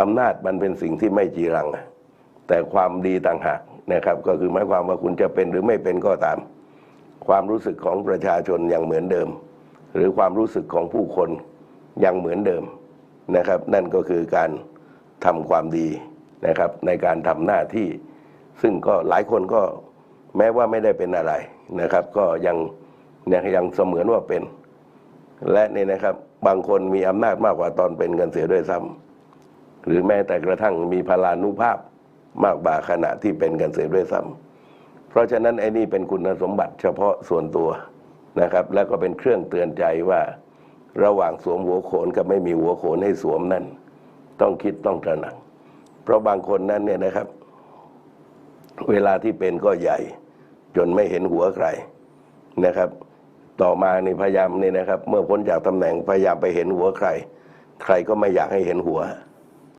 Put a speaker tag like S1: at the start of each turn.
S1: อำนาจมันเป็นสิ่งที่ไม่จีรัง แต่ความดีต่างหากนะครับ ก็คือหมายความว่าคุณจะเป็นหรือไม่เป็นก็ตาม ความรู้สึกของประชาชนยังเหมือนเดิม หรือความรู้สึกของผู้คนยังเหมือนเดิมนะครับ นั่นก็คือการทำความดีนะครับ ในการทำหน้าที่ ซึ่งก็หลายคนก็แม้ว่าไม่ได้เป็นอะไรนะครับ ก็ยังยังยังเสมือนว่าเป็น และนี่นะครับบางคนมีอำนาจมากกว่าตอนเป็นกันเสียด้วยซ้ำ หรือแม้แต่กระทั่งมีพลานุภาพมากกว่าขณะที่เป็นกันเสียด้วยซ้ำเพราะฉะนั้นไอ้นี่เป็นคุณสมบัติเฉพาะส่วนตัวนะครับ แล้วก็เป็นเครื่องเตือนใจว่า ระหว่างสวมหัวโขนกับไม่มีหัวโขนให้สวมนั่น ต้องคิดต้องตระหนัก เพราะบางคนนั้นเนี่ยนะครับ เวลาที่เป็นก็ใหญ่ จนไม่เห็นหัวใครนะครับ ต่อมาในพยายามนี่นะครับ เมื่อพ้นจากตำแหน่งพยายามไปเห็นหัวใคร ใครก็ไม่อยากให้เห็นหัว